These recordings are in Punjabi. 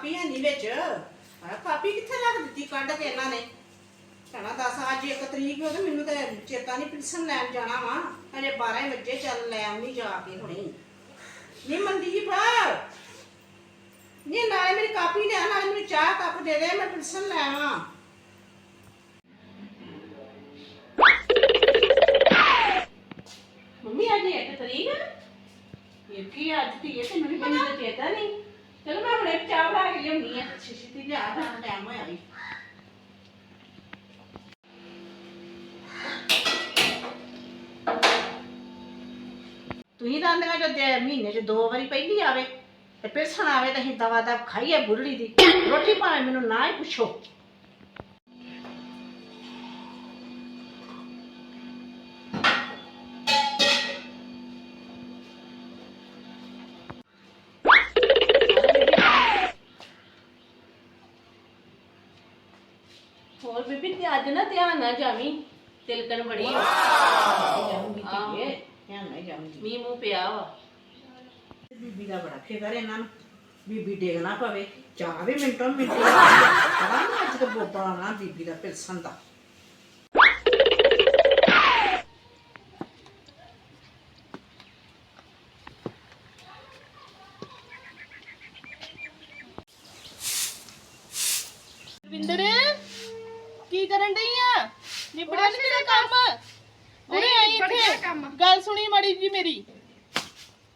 ਕਾਪੀ ਹੈ ਨਹੀਂ ਵਿੱਚ। ਆ ਕਾਪੀ ਕਿੱਥੇ ਰੱਖ ਦਿੱਤੀ ਕੱਢ ਕੇ ਇਹਨਾਂ ਨੇ? ਕਹਿਣਾ ਦੱਸ ਅੱਜ ਇੱਕ ਤਰੀਕ ਹੋ ਤੇ ਮੈਨੂੰ ਤੇ ਚੇਤਾ ਨਹੀਂ ਪਿਲਸਨ ਲੈਣ ਜਾਣਾ ਵਾ। ਹਜੇ 12 ਵਜੇ, ਚੱਲ ਲੈ ਆਉਣੀ ਜਾ ਕੇ ਹੁਣੇ। ਨਹੀਂ ਮਨਦੀਪ ਨਹੀਂ ਨਾਲੇ ਮੇਰੀ ਕਾਪੀ ਲਿਆ, ਨਾਲੇ ਮੈਨੂੰ ਚਾਹ ਕੱਪ ਦੇ ਦੇ, ਮੈਂ ਪਿਲਸਨ ਲੈ ਆਵਾਂ। ਮੰਮੀ, ਅੱਜ ਇੱਕ ਤਰੀਕ ਇਹ ਕੀ ਅੱਜ ਦੀ ਇਹ ਤੇ ਮੈਨੂੰ ਤਾਂ ਚੇਤਾ ਨਹੀਂ ਚਲੋ ਮੈਂ ਹੁਣੇ ਚਾਹ ਬਣਾ ਕੇ ਲਿਆਉਣੀ ਆ। ਛੇਤੀ ਲਿਆ ਤਾਂ ਟਾਈਮ ਹੋਇਆ ਵੀ। ਤੁਸੀਂ ਤਾਂ ਆਂਦੀਆਂ ਜਦ ਮਹੀਨੇ ਚ ਦੋ ਵਾਰੀ ਪਹਿਲੀ ਆਵੇ ਤੇ ਪਿਰਸਣ ਆਵੇ ਤਾਂ ਅਸੀਂ ਦਵਾ ਦਾ ਖਾਈਏ ਬੁਰੜੀ ਦੀ। ਰੋਟੀ ਭਾਵੇਂ ਮੈਨੂੰ ਨਾ ਹੀ ਪੁੱਛੋ। ਬੀਬੀ ਤੇ ਅੱਜ ਨਾ ਧਿਆਨ ਨਾਲ ਜਾਵੀਂ। ਤਿਲਕਣ ਬੜੀ ਆ। ਜਾਊਂਗੀ ਧੀਏ ਧਿਆਨ ਨਾਲ ਹੀ ਜਾਊਂਗੀ ਮੀਂਹ ਮੂੰਹ ਪਿਆ ਵਾ। ਬੀਬੀ ਦਾ ਬੜਾ ਫਿਕਰ ਇਹਨਾਂ ਨੂੰ। ਬੀਬੀ ਡੇਗ ਨਾ ਪਵੇ। ਚਾਹ ਵੀ ਮਿੰਟੋਂ ਮਿੰਟ ਪਤਾ ਨੀ ਅੱਜ ਤੇ ਬੋਬਾ ਆਣਾ ਬੀਬੀ ਦਾ ਪਿਲਸਨ ਦਾ। ਮੜੀ ਜੀ ਮੇਰੀ।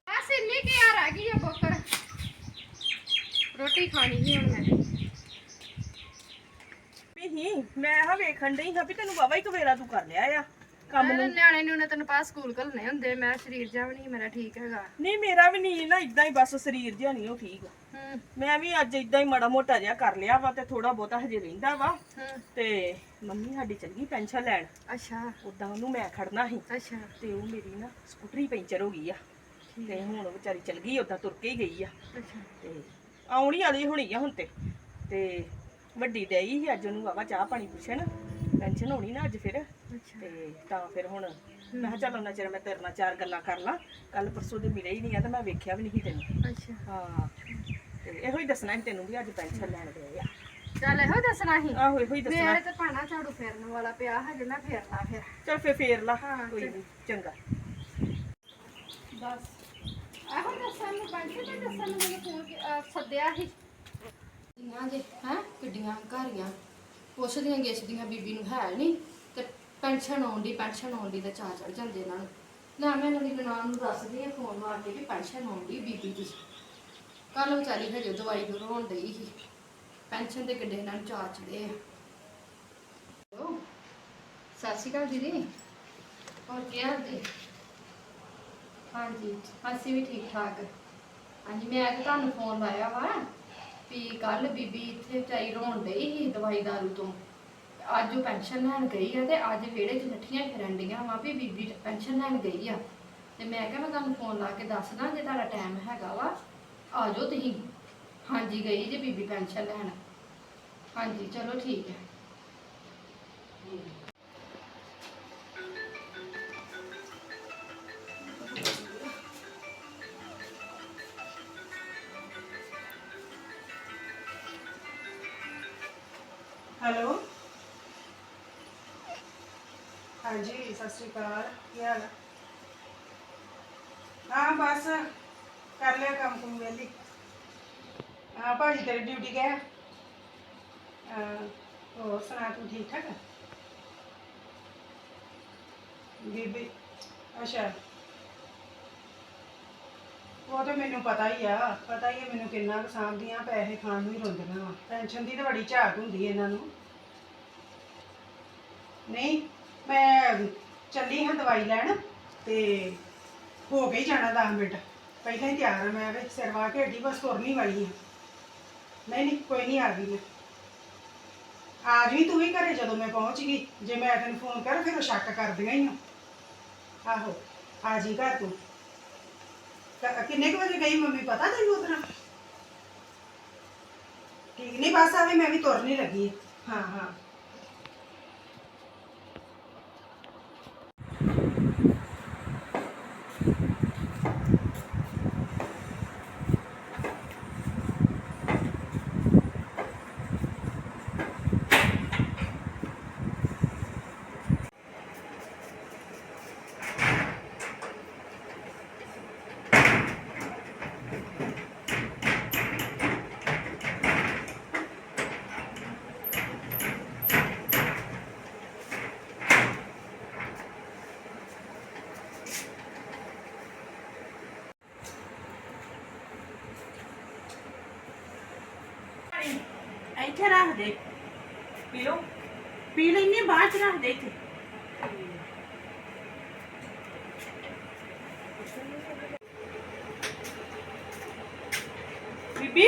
ਆ ਸਿੰਮੀ ਕੀ ਆ ਰਹਿ ਗਈ ਆ ਬੋਕਰ ਰੋਟੀ ਖਾਣੀ ਸੀ ਹੁਣ ਮੈਂ। ਨਹੀਂ ਮੈਂ ਹਾਂ ਵੇਖਣ ਡਈ ਹਾਂ ਵੀ ਤੈਨੂੰ ਬਾਬਾ ਹੀ ਕਵੇਰਾ ਤੂੰ ਕਰ ਲਿਆ ਆ। ਕੰਮ ਨੂੰ। ਨਿਆਣੇ ਨੂੰ ਨੇ ਤੈਨੂੰ ਪਾ ਸਕੂਲ ਘੱਲਣੇ ਹੁੰਦੇ ਮੈਂ ਸਰੀਰ ਜਾ ਵੀ ਨਹੀਂ ਮੇਰਾ ਠੀਕ ਹੈਗਾ। ਨਹੀਂ ਮੇਰਾ ਵੀ ਨਹੀਂ ਨਾ ਇਦਾਂ ਹੀ ਬਸ ਸਰੀਰ ਜਿਹਾ ਨਹੀਂ ਉਹ ਠੀਕ। ਹੂੰ। ਮੈਂ ਵੀ ਅੱਜ ਇਦਾਂ ਹੀ ਮਾੜਾ ਮੋਟਾ ਜਿਹਾ ਕਰ ਲਿਆ ਵਾ ਤੇ ਥੋੜਾ ਬਹੁਤਾ ਹਜੇ ਰਹਿੰਦਾ ਵਾ। ਹੂੰ। ਤੇ ਮੰਮੀ ਸਾਡੀ ਚਲ ਗਈ ਪੈਨਸ਼ਨ ਲੈਣ। ਅੱਛਾ। ਉਦਾਂ ਉਹਨੂੰ ਮੈਂ ਖੜਨਾ ਸੀ। ਅੱਛਾ। ਤੇ ਉਹ ਮੇਰੀ ਨਾ ਸਕੂਟਰੀ ਪੈਂਚਰ ਹੋ ਗਈ ਆ। ਤੇ ਹੁਣ ਵਿਚਾਰੀ ਚਲ ਗਈ ਉਦਾਂ ਤੁਰ ਕੇ ਹੀ ਗਈ ਆ। ਅੱਛਾ। ਤੇ ਆਉਣੀ ਵਾਲੀ ਹੋਣੀ ਆ ਹੁਣ ਤੇ। ਤੇ ਵੱਡੀ ਡਈ ਸੀ ਅੱਜ ਉਹਨੂੰ ਵਾਵਾ ਚਾਹ ਪਾਣੀ ਪੁੱਛਣ। ਪੈਨਸ਼ਨ ਹੋਣੀ ਨਾ ਅੱਜ ਫਿਰ। ਤੇ ਤਾਂ ਫਿਰ ਹੁਣ ਮੈਂ ਕਿਹਾ ਚੱਲ ਉਹਨਾਂ ਚਿਰ ਮੈਂ ਤੇਰੇ ਨਾਲ ਚਾਰ ਗੱਲਾਂ ਕਰ ਲਾਂ। ਕੱਲ ਪਰਸੋਂ ਦੇ ਮਿਲੇ ਹੀ ਨਹੀਂ ਆ ਤੇ ਮੈਂ ਵੇਖਿਆ ਵੀ ਨਹੀਂ ਤੈਨੂੰ। ਅੱਛਾ। ਹਾਂ। ਤੇ ਇਹੋ ਹੀ ਦੱਸਣਾ ਸੀ ਤੈਨੂੰ ਵੀ ਅੱਜ ਪੈਨਸ਼ਨ ਲੈਣ ਗਏ ਆ। ਚੱਲ ਇਹੋ ਦੱਸਣਾ ਸੀ। ਆਹੋ ਇਹੋ ਹੀ ਦੱਸਣਾ। ਮੇਰੇ ਤੇ ਪਾਣਾ ਝਾੜੂ ਫੇਰਨ ਵਾਲਾ ਪਿਆ ਹਜੇ ਮੈਂ ਫੇਰਨਾ ਫਿਰ। ਚੱਲ ਫੇਰ ਫੇਰ ਲਾ ਹਾਂ, ਕੋਈ ਨਹੀਂ ਚੰਗਾ। ਬਸ। ਇਹੋ ਦੱਸਣ ਨੂੰ ਪੈਂਸ਼ਨ ਤੇ ਦੱਸਣ ਨੂੰ ਮੈਨੂੰ ਫੋਨ ਕੀ- ਅਹ ਸੱਦਿਆ ਸੀ। ਦੀਆਂ ਜੇ ਹੈ? ਕਿੱਡੀਆਂ ਘਾਰੀਆਂ। ਪੁੱਛਦੀਆਂ ਗਿੱਛਦੀਆਂ ਬੀਬੀ ਨੂੰ ਹੈ ਨਹੀਂ ਤੇ ਪੈਨਸ਼ਨ ਆਉਂਦੀ ਪੈਨਸ਼ਨ ਆਉਂਦੀ ਤੇ ਚਾਹ ਚੜ ਜਾਂਦੇ ਇਹਨਾਂ ਨੂੰ। ਨਾ ਮੈਂ ਇਹਨਾਂ ਦੀ ਨਨਾਣ ਨੂੰ ਦੱਸਦੀ ਆ ਫੋਨ ਮਾਰ ਕੇ ਵੀ ਪੈਨਸ਼ਨ ਆਉਂਦੀ ਬੀਬੀ ਦੀ। ਕੱਲ ਵਿਚਾਰੀ ਹਜੇ ਦਵਾਈ ਦਵਾਉਣ ਡਈ ਸੀ। ਪੈਨਸ਼ਨ ਦੇ ਕਿੱਡੇ ਇਹਨਾਂ ਨੂੰ ਚਾਹ ਚੜੇ ਆ ਸਤਿ ਸ਼੍ਰੀ ਅਕਾਲ ਦੀਦੀ। ਹੋਰ ਕੀ ਹਾਲ ਜੀ? ਹਾਂਜੀ, ਅਸੀਂ ਵੀ ਠੀਕ ਠਾਕ ਹਾਂਜੀ, ਮੈਂ ਅੱਜ ਤੁਹਾਨੂੰ ਫੋਨ ਲਾਇਆ ਵਾ। ਵੀ ਕੱਲ ਬੀਬੀ ਇੱਥੇ ਵਿਚਾਰੀ ਰੋਣ ਡਈ ਸੀ ਦਵਾਈ ਦਾਰੂ ਤੋਂ। ਅੱਜ ਉਹ ਪੈਨਸ਼ਨ ਲੈਣ ਗਈ ਆ ਤੇ ਅੱਜ ਵਿਹੜੇ 'ਚ ਨੱਠੀਆਂ ਫਿਰਨ ਡੀਆਂ ਵਾ ਵੀ ਬੀਬੀ ਪੈਨਸ਼ਨ ਲੈਣ ਗਈ ਆ। ਤੇ ਮੈਂ ਕਿਹਾ ਮੈਂ ਤੁਹਾਨੂੰ ਫੋਨ ਲਾ ਕੇ ਦੱਸਦਾ ਜੇ ਤੁਹਾਡਾ ਟਾਈਮ ਹੈਗਾ ਵਾ, ਆ ਜਾਓ ਤੁਸੀਂ। ਹਾਂਜੀ, ਗਈ ਜੇ ਬੀਬੀ ਪੈਨਸ਼ਨ ਲੈਣ। ਹਾਂਜੀ, ਚਲੋ ਠੀਕ ਹੈ। ਹੈਲੋ ਹਾਂਜੀ ਸਤਿ ਸ਼੍ਰੀ ਅਕਾਲ ਕੀ ਹਾਲ ਹੈ ਹਾਂ ਬਸ ਕਰ ਲਿਆ ਕੰਮ ਕੁਮ ਵੇਲੀ ਹਾਂ ਭਾਜੀ ਤੇਰੀ ਡਿਊਟੀ ਗਿਆ ਹਾਂ ਹੋਰ ਸੁਣਾ ਤੂੰ ਠੀਕ ਠਾਕ ਹੈ? ਬੀਬੀ ਅੱਛਾ ਉਹ ਤਾਂ ਮੈਨੂੰ ਪਤਾ ਹੀ ਆ, ਪਤਾ ਹੀ ਹੈ ਮੈਨੂੰ ਕਿੰਨਾ ਕੁ ਸਾਂਭਦੀਆਂ, ਪੈਸੇ ਖਾਣ ਨੂੰ ਹੀ ਰੋਂਦੀਆਂ ਵਾ। ਪੈਨਸ਼ਨ ਦੀ ਤਾਂ ਬੜੀ ਝਾਕ ਹੁੰਦੀ ਹੈ ਇਹਨਾਂ ਨੂੰ। ਨਹੀਂ, ਮੈਂ ਚੱਲੀ ਹਾਂ ਦਵਾਈ ਲੈਣ ਤੇ ਹੋ ਕੇ ਹੀ ਜਾਣਾ 10 ਮਿੰਟ। ਪਹਿਲਾਂ ਹੀ ਤਿਆਰ ਹਾਂ ਮੈਂ ਵੀ ਸਿਰਵਾ ਕੇ ਹੱਡੀ ਬਸ ਤੁਰਨੀ ਵਾਲੀ ਹਾਂ ਨਹੀਂ ਨਹੀਂ, ਕੋਈ ਨਹੀਂ ਆ ਗਈ ਮੈਂ। ਆ ਜੀ ਤੂੰ ਵੀ ਘਰੇ ਜਦੋਂ ਮੈਂ ਪਹੁੰਚ ਗਈ। ਜੇ ਮੈਂ ਤੈਨੂੰ ਫੋਨ ਕਰ, ਫਿਰ ਉਹ ਸ਼ੱਕ ਕਰਦੀਆਂ ਹੀ ਆ। ਆਹੋ, ਆ ਜੀ ਘਰ ਤੂੰ। ਕ- ਕਿੰਨੇ ਕੁ ਵਜੇ ਗਈ ਮੰਮੀ, ਪਤਾ ਤੈਨੂੰ ਉਧਰ ਠੀਕ ਨਹੀਂ ਬਸ ਆਵੇ ਮੈਂ ਵੀ ਤੁਰਨੀ ਲੱਗੀ ਹਾਂ ਹਾਂ ਪਾਣੀ ਇੱਥੇ ਰੱਖ ਦੇ। ਪੀ ਲਓ। ਪੀ ਲੈਣੀ ਬਾਅਦ ਚ ਰੱਖ ਦੇ ਇੱਥੇ। ਬੀਬੀ?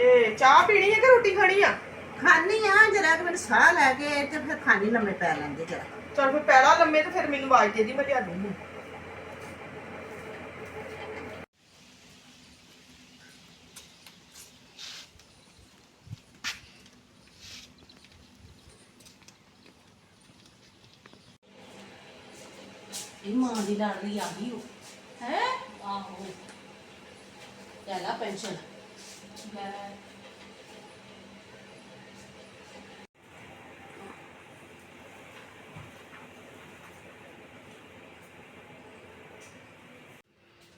ਇਹ ਚਾਹ ਪੀਣੀ ਹੈ ਕਿ ਰੋਟੀ ਖਾਣੀ ਆ? ਖਾਣੀ ਆ ਜਰਾ ਕਿ ਮੈਨੂੰ ਸਾਹ ਲੈ ਕੇ ਤੇ ਫਿਰ ਖਾਣੀ ਲੰਮੇ ਪੈ ਲੈਂਦੇ ਜਰਾ। ਚਲ ਫਿਰ ਪੈੜਾ ਲੰਮੇ ਤੇ ਫਿਰ ਮੈਨੂੰ ਆਵਾਜ਼ ਦੇ ਦੀ ਮੈਂ ਲਿਆ ਦੂੰਗੀ। ਮਾਂ ਦੀ ਲਾਡਲੀ ਆ ਗਈ ਉਹ। ਹੈ? ਆਹੋ। ਚੱਲਾ ਪੈਨਸ਼ਨ।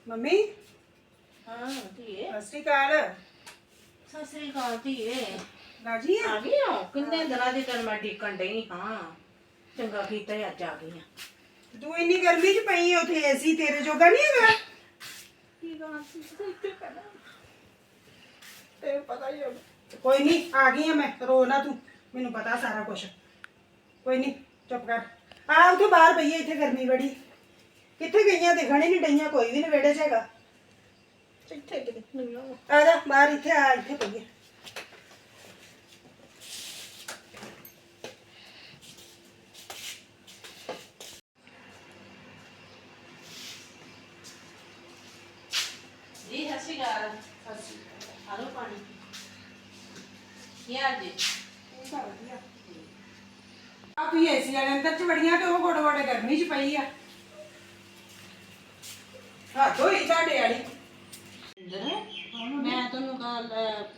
ਮੰਮੀ? ਹਾਂ ਧੀਏ। ਸਤਿ ਸ਼੍ਰੀ ਅਕਾਲ। ਸਤਿ ਸ੍ਰੀ ਅਕਾਲ ਧੀਏ। ਰਾਜੀ ਆ? ਆ ਗਈ ਹੋ ਕਿੰਨੇ ਦਿਨਾਂ ਦੀ ਤੇਰੇ ਮੈਂ ਡੀਕਣ ਡਈ? ਹਾਂ। ਚੰਗਾ ਕੀਤਾ ਅੱਜ ਆ ਗਈ ਆ। ਤੂੰ ਇੰਨੀ ਗਰਮੀ 'ਚ ਪਈ ਆ ਉੱਥੇ ਏਸੀ ਤੇਰੇ ਜੋਗਾ ਨਹੀਂ ਹੈਗਾ? ਕੀ ਗੱਲ ਸੀ ਇੱਥੇ ਪਹਿਲਾਂ ਤੇ ਪਤਾ ਹੀ ਹੈ ਕੋਈ ਨਹੀਂ ਆ ਗਈ ਆ ਮੈਂ। ਰੋ ਨਾ ਤੂੰ। ਮੈਨੂੰ ਪਤਾ ਸਾਰਾ ਕੁਝ ਕੋਈ ਨਹੀਂ ਚੁੱਪ ਕਰ। ਆ ਉੱਥੇ ਬਾਹਰ ਪਈ ਇੱਥੇ ਗਰਮੀ ਬੜੀ। ਕਿੱਥੇ ਗਈਆਂ? ਦਿਖਣ ਹੀ ਨਹੀਂ ਡਈਆਂ। ਕੋਈ ਵੀ ਨਹੀਂ ਵਿਹੜੇ 'ਚ ਹੈਗਾ। ਇੱਥੇ ਕਿਤੇ। ਨਹੀਂ ਆ ਆ ਜਾ ਬਾਹਰ ਇੱਥੇ ਆ ਇੱਥੇ ਪਈ ਜੀ ਸਤਿ ਸ਼੍ਰੀ ਅਕਾਲ ਹਲੋ ਪਾਣੀ ਕੀ ਹਾਲ ਜੀ? ਆ ਤੂੰ ਏਸੀ ਵਾਲੇ ਅੰਦਰ ਚ ਵੜੀਆਂ ਤੇ ਉਹ ਗੋੜੇ ਗੋੜੇ ਗਰਮੀ 'ਚ ਪਈ ਆ। ਹਾਂ ਦੋਈ ਤੁਹਾਡੇ ਵਾਲੀ। ਮੈਂ ਤੁਹਾਨੂੰ ਗੱਲ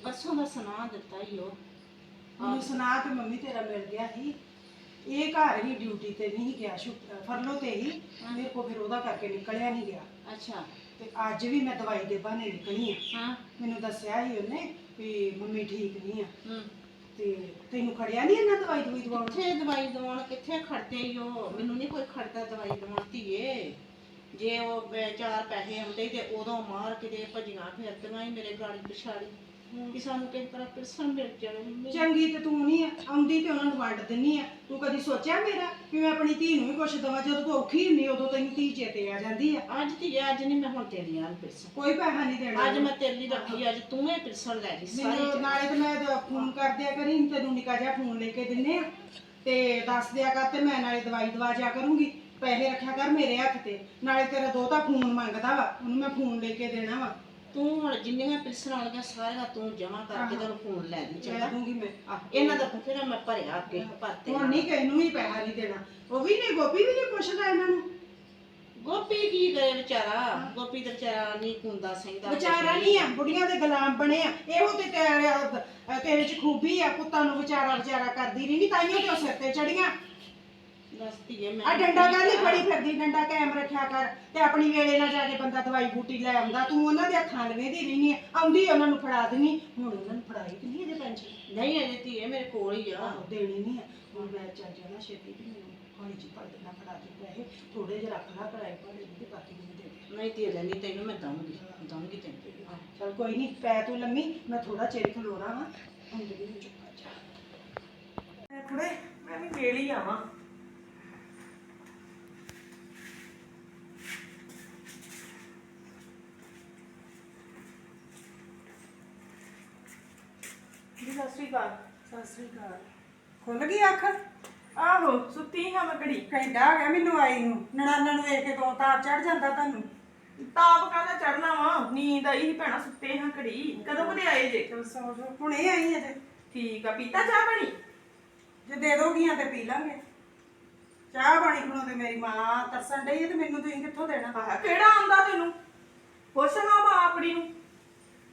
ਪਰਸੋਂ ਦਾ ਸੁਣਾ ਦਿੱਤਾ ਹੀ ਉਹ। ਮੈਨੂੰ ਸੁਣਾ ਤੇ ਮੰਮੀ ਤੇਰਾ ਮਿਲ ਗਿਆ ਸੀ। ਇਹ ਘਰ ਹੀ ਡਿਊਟੀ ਤੇ ਨਹੀਂ ਗਿਆ ਸ਼ੁਕ- ਫਰਲੋ ਤੇ ਹੀ। ਮੇਰੇ ਕੋ ਫਿਰ ਉਹਦਾ ਕਰਕੇ ਨਿਕਲਿਆ ਨਹੀਂ ਗਿਆ। ਅੱਛਾ। ਤੇ ਅੱਜ ਵੀ ਮੈਂ ਦਵਾਈ ਦੇ ਬਹਾਨੇ ਨਿਕਲੀ ਆ। ਹਾਂ। ਮੈਨੂੰ ਦੱਸਿਆ ਸੀ ਉਹਨੇ ਵੀ ਮੰਮੀ ਠੀਕ ਨਹੀਂ ਆ। ਹੂੰ। ਤੇ ਤੈਨੂੰ ਖੜਿਆ ਨਹੀਂ ਇਹਨਾਂ ਦਵਾਈ ਦਵਾਈ ਦਵਾਉਣ? ਕਿੱਥੇ ਦਵਾਈ ਦਵਾਉਣ? ਕਿੱਥੇ ਖੜਦੇ ਈ ਉਹ? ਮੈਨੂੰ ਨਹੀਂ ਕੋਈ ਖੜਦਾ ਦਵਾਈ ਦਵਾਉਣ ਧੀਏ। ਜੇ ਉਹ ਬ- ਚਾਰ ਪੈਸੇ ਆਉਂਦੇ ਤੇ ਉਦੋਂ ਮਾਰ ਕਿਤੇ ਭਜੀਆਂ ਫਿਰਦੀਆਂ ਹੀ ਮੇਰੇ ਗਾੜੀ ਪਿਛਾੜੀ। ਕਿ ਸਾਨੂੰ ਕਿਸ ਤਰ੍ਹਾਂ ਪਿਰਸਨ ਮਿਲ ਜਾਵੇ ਮੰਮੀ। ਚੰਗੀ ਤੇ ਤੂੰ ਨਹੀਂ ਆ ਆਉਂਦੀ ਤੇ ਉਹਨਾਂ ਨੂੰ ਵੰਡ ਦਿੰਨੀ ਆ। ਤੂੰ ਕਦੀ ਸੋਚਿਆ ਮੇਰਾ ਕਿ ਮੈਂ ਆਪਣੀ ਧੀ ਨੂੰ ਵੀ ਕੁਛ ਦਵਾਂ ਜਦੋਂ ਤੂੰ ਔਖੀ ਹੁੰਨੀ ਉਦੋਂ ਤੈਨੂੰ ਧੀ ਚੇਤੇ ਆ ਜਾਂਦੀ ਆ। ਅੱਜ ਧੀਏ ਅੱਜ ਨਹੀਂ ਮੈਂ ਹੁਣ ਤੇਰੀਆਂ ਪਿਰਸਨ ਕੋਈ ਪੈਸਾ ਨਹੀਂ ਦੇਣਾ। ਅੱਜ ਮੈਂ ਤੇਰੀ ਰੱਖੀ ਅੱਜ ਤੂੰ ਹੀ ਪਿਰਸਨ ਲੈ ਲਈ ਸਾਰੀ ਮੈਨੂੰ ਨਾਲੇ ਤੇ ਮੈਂ ਤਾਂ ਫੋਨ ਕਰ ਦਿਆ ਕਰੀ ਤੈਨੂੰ ਨਿੱਕਾ ਜਿਹਾ ਫੋਨ ਲੈ ਕੇ ਦਿੰਨੇ ਆ। ਤੇ ਦੱਸ ਦਿਆ ਕਰ ਤੇ ਮੈਂ ਨਾਲੇ ਦਵਾਈ ਦਵਾ ਜਾ ਕਰੂੰਗੀ। ਪੈਸੇ ਰੱਖਿਆ ਕਰ ਮੇਰੇ ਹੱਥ ਤੇ। ਨਾਲੇ ਤੇਰਾ ਦੋਤਾ ਫੋਨ ਮੰਗਦਾ ਵਾ ਉਹਨੂੰ ਮੈਂ ਫੋਨ ਲੈ ਕੇ ਦੇਣਾ ਵਾ। ਤੂੰ ਹੁਣ ਜਿੰਨੀਆਂ ਪਿਰਸਨ ਵਾਲੀਆਂ ਸਾਰੀਆਂ ਤੂੰ ਜਮਾ ਕਰਕੇ ਤੈਨੂੰ ਫੋਨ ਲੈ ਲਈ ਲੈ ਚੰਗਾ? ਦੂੰਗੀ ਮੈਂ ਆਹ, ਇਹਨਾਂ ਦਾ ਬਥੇਰਾ ਮੈਂ ਭਰਿਆ ਅੱਗੇ ਭਰਤੇ ਹੁਣ ਨਹੀਂ ਕਿਸੇ ਨੂੰ ਵੀ ਪੈਸਾ ਨਹੀਂ ਦੇਣਾ। ਉਹ ਵੀ ਨਹੀਂ ਗੋਪੀ ਵੀ ਨਹੀਂ ਪੁੱਛਦਾ ਇਹਨਾਂ ਨੂੰ। ਗੋਪੀ ਕੀ ਕਰੇ ਵਿਚਾਰਾ? ਗੋਪੀ ਤਾਂ ਵਿਚਾਰਾ ਨਹੀਂ ਕੁੰਦਾ ਸਹਿੰਦਾ। ਵਿਚਾਰਾ ਨਹੀਂ ਆ ਬੁੜੀਆਂ ਦੇ ਗੁਲਾਮ ਬਣੇ ਆ। ਇਹੋ ਤੇ ਤੇਰੇ ਚ ਖੂਬੀ ਆ ਪੁੱਤਾਂ ਨੂੰ ਵਿਚਾਰਾ ਵਿਚਾਰਾ ਕਰਦੀ ਰਹੀ ਨਹੀਂ ਤਾਈਓ ਤੇ ਉਹ ਸਿਰ ਤੇ ਚੜੀਆਂ। ਮੈਂ। ਆ ਡੰਡਾ ਕਾਹਲੀ ਫੜੀ ਫਿਰਦੀ ਡੰਡਾ ਕਾਇਮ ਰੱਖਿਆ ਕਰ। ਤੇ ਆਪਣੀ ਵੇਲੇ ਨਾਲ ਜਾ ਕੇ ਬੰਦਾ ਦਵਾਈ ਬੂਟੀ ਲੈ ਆਉਂਦਾ। ਤੂੰ ਉਹਨਾਂ ਦੇ ਹੱਥਾਂ ਲਵੇਂਦੀ ਰਹਿਨੀ ਆਉਂਦੀ ਉਹਨਾਂ ਨੂੰ ਫੜਾ ਦੇਣੀ ਹੁਣ ਉਹਨਾਂ ਨੂੰ ਫੜਾਈ ਕਿ ਨਹੀਂ ਇਹਦੇ ਪੈਂਚੀ ਨਹੀਂ ਅਜੇ ਧੀਏ ਮੇਰੇ ਕੋਲ ਹੀ ਆ। ਆਹੋ ਦੇਣੀ ਨਹੀਂ ਆ ਹੁਣ ਮੈਂ ਚੱਲ ਜਾਣਾ ਛੇਤੀ ਤੇ ਮੈਨੂੰ ਹੌਲੀ ਜੀ ਪੜ ਦੇਣਾ ਫੜਾ ਦੇ ਪੈਸੇ ਥੋੜੇ ਜਿਹਾ ਰੱਖ ਲਾ ਭਰਾਈ ਭਰੇ ਤੇ ਬਾਕੀ ਮੈਨੂੰ ਦੇ ਦੇ। ਨਹੀਂ ਧੀਏ ਲੈਣੀ ਤੈਨੂੰ ਮੈਂ ਦਊਂਗੀ। ਦਊਂਗੀ ਤੈਨੂੰ। ਚਲ ਕੋਈ ਨਹੀਂ ਪੈ ਤੂੰ ਲੰਮੀ ਮੈਂ ਥੋੜਾ ਚਿਰ ਖਲੋਣਾ ਵਾ। ਹੁਣ ਨੂੰ ਚੁੱਪ ਕਰ ਜਾ। ਕੁੜੇ ਮੈਂ ਵੀ ਮੇਲ ਹੀ ਆਵਾਂ ਜੀ ਸਤਿ ਸ਼੍ਰੀ ਅਕਾਲ ਸਤਿ ਸ੍ਰੀ ਅਕਾਲ। ਖੁੱਲ ਗਈ ਅੱਖ? ਆਹੋ ਸੁੱਤੀ ਹਾਂ ਮੈਂ ਘੜੀ। ਘੰਟਾ ਹੋ ਗਿਆ ਮੈਨੂੰ ਆਈ ਨੂੰ। ਨਣਾਨਾਂ ਨੂੰ ਵੇਖ ਕੇ ਤੋਂ ਤਾਪ ਚੜ ਜਾਂਦਾ ਤੁਹਾਨੂੰ? ਤਾਪ ਕਾਹਦਾ ਚੜਨਾ ਵਾ? ਨੀਂਦ ਆਈ ਸੀ ਭੈਣਾ ਸੁੱਤੇ ਹਾਂ ਘੜੀ। ਕਦੋਂ ਕਦੇ ਆਏ ਜੇ? ਚਲ ਸੌ ਜਾਓ। ਹੁਣੇ ਆਈ ਅਜੇ ਠੀਕ ਆ ਪੀਤਾ ਚਾਹ ਪਾਣੀ? ਜੇ ਦੇ ਦੋਗੀਆਂ ਤੇ ਪੀ ਲਾਂਗੇ। ਚਾਹ ਪਾਣੀ ਖਣੋ ਤੇ ਮੇਰੀ ਮਾਂ ਤਰਸਣ ਡਈ ਹੈ ਤੇ ਮੈਨੂੰ ਤੁਸੀਂ ਕਿੱਥੋਂ ਦੇਣਾ? ਆਹ ਕਿਹੜਾ ਆਉਂਦਾ ਤੈਨੂੰ? ਪੁੱਛਣਾ ਮਾਂ ਆਪਣੀ ਨੂੰ।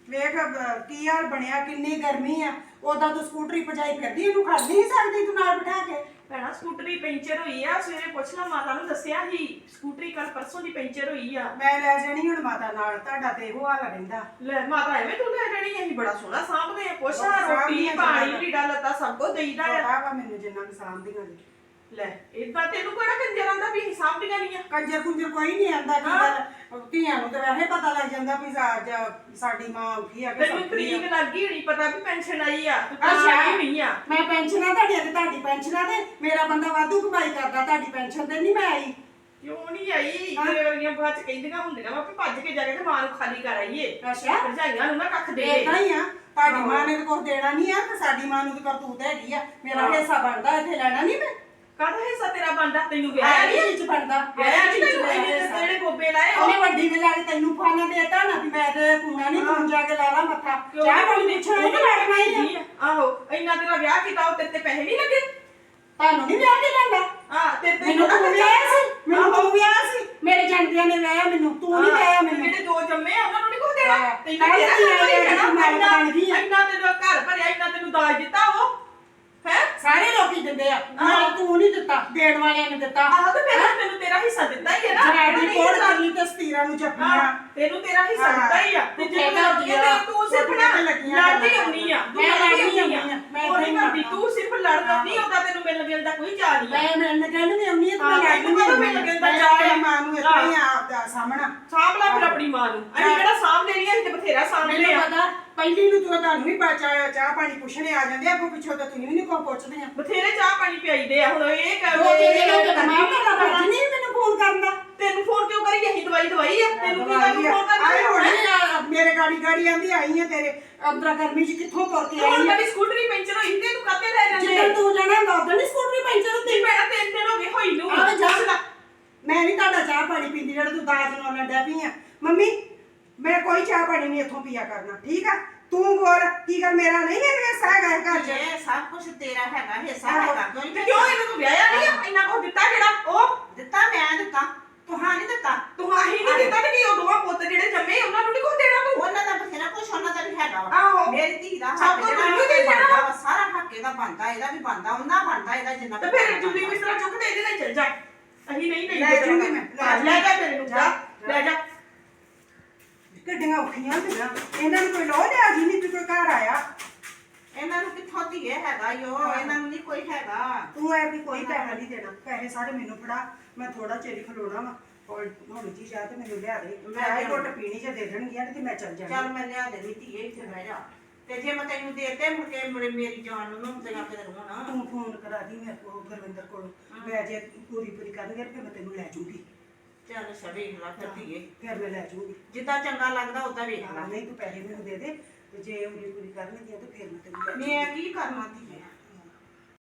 ਵੇਖ ਅਹ, ਕੀ ਹਾਲ ਬਣਿਆ ਕਿੰਨੀ ਗਰਮੀ ਆ। ਉਦਾਂ ਤੂੰ ਸਕੂਟਰੀ ਭਜਾਈ ਫਿਰਦੀ ਇਹਨੂੰ ਖੜ ਨਹੀਂ ਸਕਦੀ ਤੂੰ ਨਾਲ ਬਿਠਾ ਕੇ। ਭੈਣਾ ਸਕੂਟਰੀ ਪੈਂਚਰ ਹੋਈ ਆ ਸਵੇਰੇ ਪੁੱਛ ਲਾ ਮਾਤਾ ਨੂੰ ਦੱਸਿਆ ਸੀ ਸਕੂਟਰੀ ਕੱਲ ਪਰਸੋਂ ਦੀ ਪੈਂਚਰ ਹੋਈ ਆ। ਮੈਂ ਲੈ ਜਾਣੀ ਹੁਣ ਮਾਤਾ ਨਾਲ ਤੁਹਾਡਾ ਤੇ ਇਹੋ ਹਾਲ ਰਹਿੰਦਾ। ਲੈ ਮਾਤਾ ਐਵੇਂ ਤੂੰ ਲੈ ਜਾਣੀ ਅਸੀਂ ਬੜਾ ਸੋਹਣਾ ਸਾਂਭਦੇ ਆ। ਪੁੱਛ ਰੋਟੀ ਪਾਣੀ। ਲੀੜਾ ਲੱਤਾ ਸਭ ਕੁਝ ਦੇਈਦਾ ਆ। ਪਤਾ ਵਾ ਮੈਨੂੰ ਜਿੰਨਾ ਕੁ ਸਾਂਭਦੀਆਂ ਨੇ। ਲੈ ਇਦਾਂ ਤੈਨੂੰ ਕਿਹੜਾ ਕੰਜਰਾਂ ਦਾ ਵੀ ਹਿਸਾਬ ਨਹੀਂ ਆ? ਕੰਜਰ ਕੁੰਜਰ ਕੋਈ ਨਹੀਂ ਆਂਦਾ ਕੀ ਗੱਲ ਧੀਆਂ ਨੂੰ ਤਾਂ ਵੈਸੇ ਪਤਾ ਲੱਗ ਜਾਂਦਾ ਵੀ ਅੱਜ ਸਾਡੀ ਮਾਂ ਔਖੀ ਆ ਕਿ ਤੈਨੂੰ ਸੌਖੀ ਆ। ਤਰੀਕ ਲੱਗ ਗਈ ਹੋਣੀ ਪਤਾ ਵੀ ਪੈਨਸ਼ਨ ਆਈ ਆ ਤੂੰ ਤਾਂ ਅੱਛਾ। ਨਹੀਂ ਆ। ਮੈਂ ਪੈਨਸ਼ਨਾਂ ਤੁਹਾਡੀਆਂ ਤੇ ਤੁਹਾਡੀ ਪੈਨਸ਼ਨਾਂ ਤੇ ਮੇਰਾ ਬੰਦਾ ਵਾਧੂ ਕਮਾਈ ਕਰਦਾ ਤੁਹਾਡੀ ਪੈਨਸ਼ਨ ਤੇ ਨਹੀਂ ਮੈਂ ਆਈ। ਕਿਉਂ ਨਹੀਂ ਆਈ? ਹਾਂ। ਤੇਰੇ ਵਰਗੀਆਂ ਬਾਅਦ ਚ ਕਹਿੰਦੀਆਂ ਹੁੰਦੀਆਂ ਵਾ ਵੀ ਭੱਜ ਕੇ ਜਾ ਕੇ ਤੇ ਮਾਂ ਨੂੰ ਖਾਲੀ ਕਰ ਆਈਏ। ਅੱਛਾ। ਭਰਜਾਈਆਂ ਨੂੰ ਨਾ ਕੱਖ ਦੇ। ਇਦਾਂ ਹੀ ਆ। ਤੁਹਾਡੀ ਮਾਂ ਨੇ ਤਾਂ ਕੁਝ ਦੇਣਾ ਨਹੀਂ ਆ ਤੇ ਸਾਡੀ ਮਾਂ ਨੂੰ ਤਾਂ ਕਰਤੂਤ ਹੈਗੀ ਆ। ਮੇਰਾ ਹਾਂ। ਹਿੱਸਾ ਬਣਦਾ ਇੱਥੇ ਲੈਣਾ ਨਹੀਂ ਮੈਂ। ਕਾਹਦਾ ਹਿੱਸਾ ਤੇਰਾ ਬੰਦਾ ਤੈਨੂੰ ਵਿਆਹ ਨਹੀਂ ਵਿੱਚ ਬਣਦਾ। ਵਿਆਹ ਨਹੀਂ ਤੈਨੂੰ ਇੰਨੇ ਹਿੱਸਾ। ਤੇਰੇ ਗੋਬੇ ਲਾਏ ਉਹ ਉਹਨੇ ਵੱਡੀ ਨੇ ਕੇ ਤੈਨੂੰ ਫਾਨਾ ਦੇਤਾ ਨਾ ਵੀ ਮੈਂ ਤੇ ਕੂਣਾ ਨਹੀਂ ਤੂੰ ਜਾ ਕੇ ਲਾ ਲਾ ਮੱਥਾ ਚਾਹ ਪਾਣੀ ਪੁੱਛਣਾ ਨਹੀਂ ਲੜਨਾ ਹੀ ਆ। ਆਹੋ ਇੰਨਾ ਤੇਰਾ ਵਿਆਹ ਕੀਤਾ ਉਹ ਤੇਰੇ ਤੇ ਪੈਸੇ ਨਹੀਂ ਲੱਗੇ? ਤੁਹਾਨੂੰ ਨਹੀਂ ਵਿਆਹ ਕੇ ਲੈਂਦਾ ਹਾਂ ਤੇਰੇ ਤੇ ਮੈਨੂੰ ਥੋੜ੍ਹਾ ਤੂੰ ਵਿਆਹ ਸੀ? ਮੈਨੂੰ ਤੂੰ ਵਿਆਹ ਸੀ? ਮੇਰੇ ਜੰਟਿਆਂ ਨੇ ਵਿਆਹਿਆ ਮੈਨੂੰ। ਤੂੰ ਨਹੀਂ ਵਿਆਹਿਆ ਤੇ ਮੈਨੂੰ ਜਿਹੜੇ ਦੋ ਜੰਮੇ ਆ ਉਹਨਾਂ ਨੂੰ ਨਹੀਂ ਕੁਝ ਦੇਣਾ? ਹਾਂ। ਤੈਨੂੰ ਇੰਨਾ ਤੂੰ। ਇੰਨਾ ਤੈਨੂੰ ਘਰ ਭਰਿਆ ਇੰਨਾ ਤੈਨੂੰ ਦਾਜ ਦਿੱਤਾ ਉਹ? ਹੈ ਲੋਕੀ ਦਿੰਦੇ ਆ? ਨਾਲ ਤੂੰ ਨਹੀਂ ਦਿੱਤਾ ਦੇਣ ਵਾਲਿਆਂ ਨੇ ਦਿੱਤਾ। ਆਹ ਤੇ ਫਿਰ ਤੈਨੂੰ ਤੇਰਾ ਹਿੱਸਾ ਦਿੱਤਾ ਹੀ ਹੈ ਨਾ। ਕੋਲ ਹਿੱਸਾ- ਕਰਨੀ ਤੇ ਸਤੀਰਾਂ ਨੂੰ ਹਾਂ, ਜੱਪੀਆਂ ਤੈਨੂੰ ਤੇਰਾ ਹਿੱਸਾ ਹਾਂ। ਦਿੱਤਾ ਹੀ। ਆ ਤੇ ਤੂੰ ਜੇ ਖੇਡਾਂ ਤੂੰ ਦੀਆਂ, ਤੂੰ ਸਿਰਫ ਛੋਟੀਆਂ ਨਾ ਤੇ ਲੜਦੀ ਗੱਲਾਂ ਹੁੰਦੀ ਆ। ਤੂੰ ਮੈਂ ਲੜਦੀ ਲੜਦੀ ਹੁੰਦੀ ਹੁੰਦੀ ਆ। ਆ, ਮੈਂ ਉਹ ਨਹੀਂ ਨਹੀਂ ਕਰਦੀ ਤੂੰ ਸਿਰਫ ਲੜਦੀ ਉਹਦਾ ਤੈਨੂੰ ਮਿਲਣ ਗਿਲਣ ਦਾ ਕੋਈ ਚਾਹ ਨਹੀਂ ਆ। ਮੈਂ ਮੈਂ ਕਹਿੰਦੀ ਨਹੀਂ ਆਉਂਦੀ ਤੇ ਮੈਂ ਲੜਦੀ ਕਦੋਂ ਨਹੀਂ ਮਿਲ ਗਿਆ ਮੈਂ ਚਾਹ ਆ? ਮਾਂ ਨੂੰ ਇਤਨਾ ਹੀ। ਆਪਦਾ ਸਾਹਮਣਾ। ਸਾਂਭ ਲੈ ਫਿਰ ਆਪਣੀ ਮਾਂ ਨੂੰ। ਅਸੀਂ ਕਿਹੜਾ ਸਾਂਭ ਲੈਣੀ ਆ ਅਸੀਂ ਤੇ ਬਥੇਰਾ ਸਾਂਭ ਲਿਆ। ਪਤਾ ਪਹਿਲੀ ਨੂੰ ਤੂੰ ਤੁਹਾਨੂੰ ਵੀ ਬਾਚਾ ਚਾਹ ਪਾਣੀ ਪੁੱਛਣੇ ਆ ਜਾਂਦੇ ਆ ਅੱਗੋਂ ਪਿੱਛੋਂ ਤਾਂ ਤੁਸੀਂ ਵੀ ਨਹੀਂ ਕੋਈ ਪੁੱਛਦੇ ਆ। ਬਥੇਰੇ ਚਾਹ ਪਾਣੀ ਪਿਆਈਦੇ ਆ। ਹੁਣ ਇਹ ਕਰ ਦੋ ਤਿੰਨ ਦਿਨ ਹੋ ਗਏ ਮੈਂ ਤੁਹਾਡਾ ਫਰਜ਼ ਨਹੀਂ ਮੈਨੂੰ ਫੋਨ ਕਰਨ ਦਾ। ਤੈਨੂੰ ਫੋਨ ਕਿਉਂ ਕਰੀ? ਅਸੀਂ ਦਵਾਈ ਦਵਾਈ ਆ। ਤੈਨੂੰ ਕੀ ਗੱਲ ਆ। ਫੋਨ ਆਏ ਕਰਦੀ ਹੁਣੇ। ਆ, ਮੇਰੇ ਗਾੜੀ ਗਾੜੀ ਆਂਦੀ ਆਈ ਆ ਤੇਰੇ। ਅੰਦਰਾ ਗਰਮੀ ਚ ਕਿੱਥੋਂ ਤੁਰ ਕੇ ਹੁਣ ਆਈ ਆ? ਕਦੀ ਸਕੂਟਰੀ ਪੈਂਚਰ ਹੋਈ ਤੇ ਤੂੰ ਕਾਤੇ ਲੈ ਜਾਂਦੇ ਜਿੱਦਣ ਤੂੰ ਜਾਣਾ ਉਦੋਂ ਨਹੀਂ ਸਕੂਟਰੀ ਪੈਂਚਰ ਹੁੰਦੀ? ਤੇ ਮੈਂ ਤਿੰਨ ਦਿਨ ਹੋ ਗਏ ਹੋਈ ਨੂੰ। ਆਹ ਜਾ। ਮੈਂ ਨਹੀਂ ਤੁਹਾਡਾ ਚਾਹ ਪਾਣੀ ਪੀਂਦੀ ਜਿਹੜਾ ਤੂੰ ਦਾਜ ਨਾਲ ਲੜਿਆ ਪਈ ਆ। ਮੰਮੀ ਮੈਂ ਕੋਈ ਚਾਹ ਪਾਣੀ ਨਹੀਂ ਇੱਥੋਂ ਪੀਆ ਕਰਨਾ ਠੀਕ ਆ? ਤੂੰ ਬੋਲ ਕੀ ਕਰ ਮੇਰਾ ਨਹੀਂ ਹੈ ਹਿੱਸਾ ਹੈਗਾ ਇਹ ਘਰ ਚ। ਇਹ ਸਭ ਕੁਝ ਤੇਰਾ ਹੈਗਾ ਹਿੱਸਾ। ਹੈਗਾ ਕਿਉਂ ਤੇ ਨਹੀਂ ਕਿਉਂ ਇਹਨੂੰ ਤੂੰ ਵਿਆਹਿਆ ਨਹੀਂ ਆ? ਇੰਨਾ ਕੁਝ ਦਿੱਤਾ ਕਿਹੜਾ ਉਹ ਦਿੱਤਾ ਮੈਂ ਦਿੱਤਾ। ਤੁਹਾਂ ਨਹੀਂ ਦਿੱਤਾ। ਤੂੰ ਆਹੀ ਨਹੀਂ ਦਿੱਤਾ ਤੇ ਕੀ ਉਹ ਦੋਵਾਂ ਪੁੱਤ ਜਿਹੜੇ ਜੰਮੇ ਉਹਨਾਂ ਨੂੰ ਨਹੀਂ ਕੁਝ ਦੇਣਾ ਤੂੰ? ਉਹਨਾਂ ਦਾ ਬਥੇਰਾ ਕੁਛ ਉਹਨਾਂ ਦਾ ਵੀ ਹੈਗਾ ਵਾ। ਆਹੋ। ਮੇਰੀ ਧੀ ਦਾ ਸਭ ਹੱਕ ਕੁਝ ਜਿਹੜਾ ਮੈਨੂੰ ਦੇ ਦੇਣਾ। ਬਣਦਾ ਵਾ ਸਾਰਾ ਹੱਕ ਇਹਦਾ ਬਣਦਾ ਇਹਦਾ ਵੀ ਬਣਦਾ ਉਹਨਾਂ ਬਣਦਾ ਇਹਦਾ ਜਿੰਨਾ ਤੇ ਫਿਰ ਜੁਲੀ ਬਿਸਤਰਾ ਚੁੱਕ ਤੇ ਇਹਦੇ ਨਾਲ ਚੱਲ ਜਾ। ਅਸੀਂ ਨਹੀਂ ਨਹੀਂ ਲੈ ਜਾਊਂਗੀ ਮੈਂ, ਲੈ ਲੈ ਜਾ ਤੇਰੇ ਨੂੰ ਜਾ। ਲੈ ਜਾ। ਕਿੱਡੀਆਂ ਔਖੀਆਂ ਹੁੰਦੀਆਂ। ਇਹਨਾਂ ਨੂੰ ਕੋਈ ਲੋਹ ਲਿਆ ਜੀ ਨਹੀਂ ਵੀ ਕੋਈ ਘਰ ਆਇਆ। ਇਹਨਾਂ ਨੂੰ ਕਿੱਥੋਂ ਧੀਏ ਹੈਗਾ ਯੋ ਇਹਨਾਂ ਨੂੰ ਨਹੀਂ ਕੋਈ ਹੈਗਾ। ਤੂੰ ਐ ਵੀ ਕੋਈ ਪੈਸਾ ਨਹੀਂ ਦੇਣਾ। ਪੈਸੇ ਸਾਰੇ ਮੈਨੂੰ ਫੜਾ। ਮੈਂ ਥੋੜਾ ਚਿਰ ਹੀ ਖਲੋਣਾ ਵਾ। ਔਰ ਹੁਣ ਜੀ ਜਾ ਤੇ ਮੈਨੂੰ ਲਿਆ ਦੇ। ਮੈਂ ਇਹ ਘੁੱਟ ਪੀਣੀ ਜੇ ਦੇ ਦੇਣਗੀਆਂ ਤੇ ਮੈਂ ਚੱਲ ਜਾਣਾ ਚੱਲ ਮੈਂ ਲਿਆ ਦੇ ਧੀਏ ਇੱਥੇ ਬਹਿ ਜਾ। ਤੇ ਜੇ ਮੈਂ ਤੈਨੂੰ ਦੇਤੇ ਮੁੜ ਕੇ ਮੁੜ ਮੇਰੀ ਜਾਨ ਨੂੰ ਨੂੰ ਤੇਰਾ ਕਿਤੇ ਰੋਣਾ ਤੂੰ ਫੋਨ ਕਰਾ ਦੀ ਮੇਰੇ ਕੋਲ ਗੁਰਵਿੰਦਰ ਕੋਲ। ਮੈਂ ਜੇ ਪੂਰੀ ਪੂਰੀ ਕਰਨਗੇ ਤੇ ਮੈਂ ਤੈਨੂੰ ਲੈ ਜਾਊਂਗੀ। ਚੱਲ ਸਭੇ ਲਾ ਫਿਰ ਧੀਏ। ਫਿਰ ਮੈਂ ਲੈ ਜਾਊਂਗੀ। ਜਿੱਦਾਂ ਚੰਗਾ ਲੱਗਦਾ ਉਦਾਂ ਵੇਖ ਲੈ। ਨਹੀਂ ਤੂੰ ਪੈਸੇ ਮੈਨੂੰ ਦੇ ਦੇ। ਤੇ ਜੇ ਪੂਰੀ ਪੂਰੀ ਕਰਨਗੀਆਂ ਤੇ ਫਿਰ ਮੈਂ ਤੈਨੂੰ ਲੈ ਮੈਂ ਕੀ ਕਰਨਾ ਧੀਏ